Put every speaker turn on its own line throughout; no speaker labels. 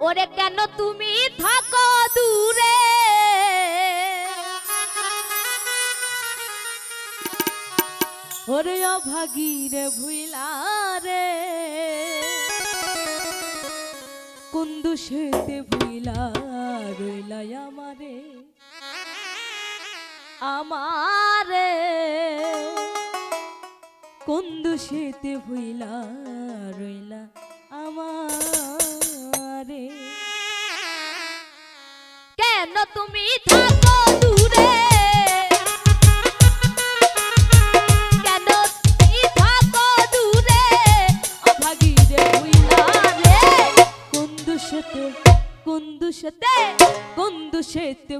ওরে কেন তুমি থাকো দূরে?
ওরে অভাগিরে ভুইলারে কুন্দু সেতে ভুইলা রইলাই আমারে? আমারে কুন্দু সেতে ভুইলা রইলা রে
কেন তুমি থাকো দূরে? কোন দুষেতে? কোন দুষেতে? কোন
দুষেতে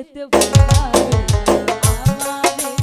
যেতে পারে আমার